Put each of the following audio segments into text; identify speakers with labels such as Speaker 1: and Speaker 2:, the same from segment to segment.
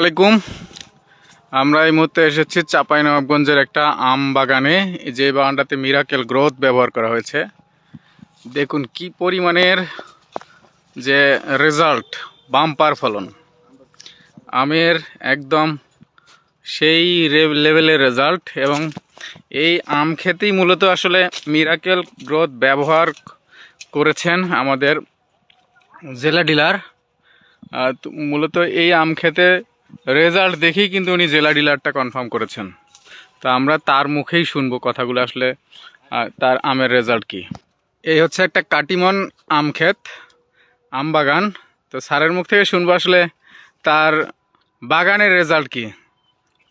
Speaker 1: আলাইকুম। আমরা এই মুহূর্তে এসেছি চাঁপাইনবাবগঞ্জের একটা আম বাগানে, যে বাগানটাতে মিরাকেল গ্রোথ ব্যবহার করা হয়েছে। দেখুন কি পরিমাণের যে রেজাল্ট, বাম্পার ফলন। আমের একদম সেই লেভেলের রেজাল্ট এবং এই আম খেতেই মূলত আসলে মিরাকেল গ্রোথ ব্যবহার করেছেন আমাদের জেলা ডিলার। মূলত এই আম খেতে রেজাল্ট দেখেই কিন্তু উনি জেলা ডিলারটা কনফার্ম করেছেন। তো আমরা তার মুখেই শুনব কথাগুলো আসলে তার আমের রেজাল্ট কি। এই হচ্ছে একটা কাটিমন আম ক্ষেত, আম বাগান। তো স্যারের মুখ থেকে শুনব আসলে তার বাগানের রেজাল্ট কি।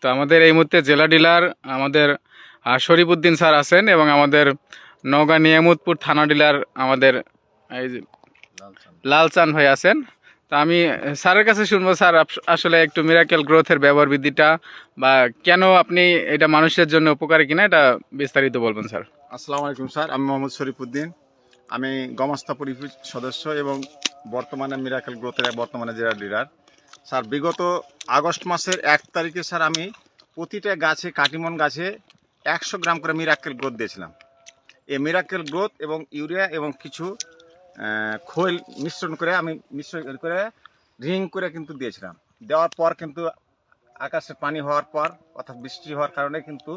Speaker 1: তো আমাদের এই মুহূর্তে জেলা ডিলার আমাদের শরীফুদ্দিন স্যার আছেন এবং আমাদের নওগাঁ নিয়ামতপুর থানা ডিলার আমাদের, এই লালচান ভাই আছেন। তা আমি, স্যারের কাছে শুনব, স্যার আসলে একটু মিরাকেল গ্রোথের ব্যবহার বৃদ্ধিটা বা কেন আপনি এটা মানুষের জন্য উপকারী কিনা এটা বিস্তারিত বলবেন, স্যার।
Speaker 2: আসসালামু আলাইকুম, স্যার। আমি মোহাম্মদ শরীফুদ্দিন। আমি গমাস্তা পরিবার সদস্য এবং বর্তমানে মিরাকেল গ্রোথের বর্তমানে জেলা লিডার স্যার, বিগত আগস্ট মাসের এক তারিখে, স্যার, আমি প্রতিটা গাছে, কাটিমন গাছে একশো গ্রাম করে মিরাকেল গ্রোথ দিয়েছিলাম। এই মিরাকেল গ্রোথ এবং ইউরিয়া এবং কিছু খোল মিশ্রণ করে আমি মিশ্রণ করে রিং করে কিন্তু দিয়েছিলাম। দেওয়ার পর কিন্তু আকাশে পানি হওয়ার পর অর্থাৎ বৃষ্টি হওয়ার কারণে কিন্তু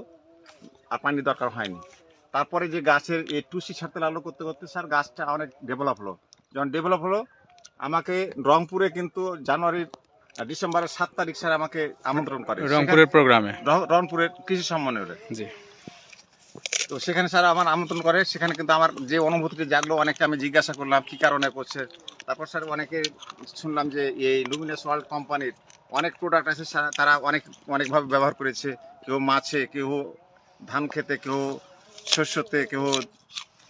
Speaker 2: আর পানি দরকার হয়নি। তারপরে যে গাছের এই টুসি ছাড়তে আলো করতে করতে স্যার গাছটা অনেক ডেভেলপ হলো। যখন ডেভেলপ হলো আমাকে রংপুরে কিন্তু জানুয়ারির ডিসেম্বরের সাত তারিখ স্যার আমাকে আমন্ত্রণ করে।
Speaker 1: রংপুরের প্রোগ্রামে।
Speaker 2: রংপুরের কৃষি সম্মানের
Speaker 1: জি।
Speaker 2: তো সেখানে স্যার আমার আমন্ত্রণ করে। সেখানে কিন্তু আমার যে অনুভূতিটি জাগলো অনেককে আমি জিজ্ঞাসা করলাম, কি কারণে করছে? তারপর স্যার অনেকে শুনলাম যে এই লুমিনাস ওয়ার্ল্ড কোম্পানির অনেক প্রোডাক্ট আছে তারা অনেক, অনেকভাবে ব্যবহার করেছে। কেউ মাছে, কেউ ধান খেতে, কেউ শস্যতে, কেউ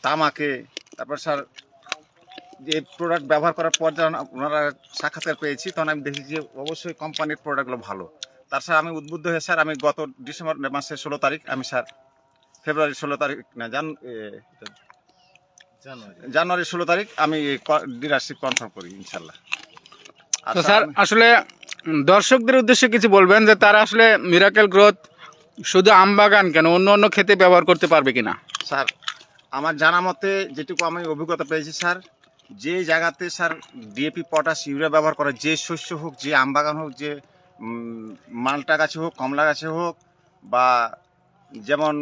Speaker 2: তামাকে। তারপর স্যার যে প্রোডাক্ট ব্যবহার করার পর যখন ওনারা সাক্ষাৎকার পেয়েছি, তখন আমি দেখি যে অবশ্যই কোম্পানির প্রোডাক্টগুলো ভালো। তার স্যার আমি উদ্বুদ্ধ হয়ে, স্যার আমি গত ডিসেম্বর মাসের ষোলো তারিখ আমি, স্যার ফেব্রুয়ারি ষোলো তারিখ না জান জানুয়ারি। ষোলো তারিখ আমি ডিলারশিপ কনফার্ম করি ইনশাল্লাহ।
Speaker 1: তো
Speaker 2: স্যার
Speaker 1: স্যার আসলে দর্শকদের উদ্দেশ্যে কিছু বলবেন যে তারা আসলে মিরাকেল গ্রোথ শুধু আম বাগান কেন অন্য অন্য খেতে ব্যবহার করতে পারবে কিনা?
Speaker 2: স্যার আমার জানা মতে যেটুকু আমি অভিজ্ঞতা পেয়েছি স্যার যে জায়গাতে স্যার ডিএপি পটাশ ইউরিয়া ব্যবহার করে যে শস্য হোক যে আম বাগান হোক যে মালটা গাছে হোক কমলা গাছে হোক বা যেমন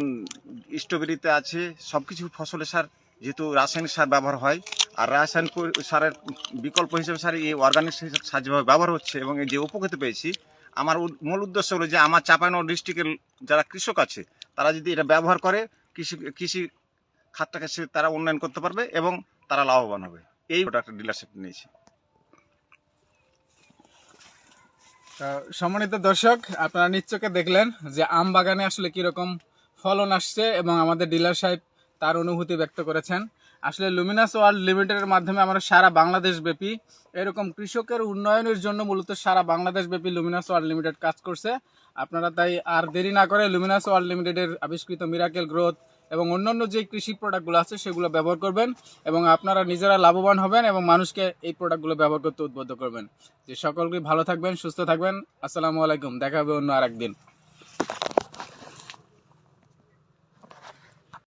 Speaker 2: স্ট্রবেরিতে আছে সব কিছু ফসলে সার, যেহেতু রাসায়নিক সার ব্যবহার হয়, আর রাসায়নিক সারের বিকল্প হিসেবে সার এই অর্গানিক সার যেভাবে ব্যবহার হচ্ছে এবং এই যে উপকৃত পেয়েছি, আমার মূল উদ্দেশ্য হলো যে আমার চাপানো ডিস্ট্রিক্টের যারা কৃষক আছে, তারা যদি এটা ব্যবহার করে, কৃষি কৃষি খাতটাকে সে তারা উন্নয়ন করতে পারবে এবং তারা লাভবান হবে। এই প্রোডাক্ট ডিলারশিপ নিয়েছি
Speaker 1: তো সম্মানিত দর্শক, আপনারা নিশ্চয়কে দেখলেন যে আম বাগানে আসলে কীরকম ফলন আসছে এবং আমাদের ডিলার সাহেব তার অনুভূতি ব্যক্ত করেছেন। আসলে লুমিনাস ওয়ার্ল্ড লিমিটেডের মাধ্যমে আমরা সারা বাংলাদেশ ব্যাপী এরকম কৃষকের উন্নয়নের জন্য মূলত সারা বাংলাদেশ ব্যাপী লুমিনাস ওয়ার্ল্ড লিমিটেড কাজ করছে। আপনারা তাই আর দেরি না করে লুমিনাস ওয়ার্ল্ড লিমিটেডের আবিষ্কৃত মিরাকেল গ্রোথ এবং অন্যান্য যে কৃষি প্রোডাক্টগুলো আছে সেগুলো ব্যবহার করবেন এবং আপনারা নিজেরা লাভবান হবেন এবং মানুষকে এই প্রোডাক্টগুলো ব্যবহার করতে উদ্বুদ্ধ করবেন। যে সকলকে ভালো থাকবেন, সুস্থ থাকবেন। আসসালামু আলাইকুম। দেখা হবে অন্য আরেকদিন।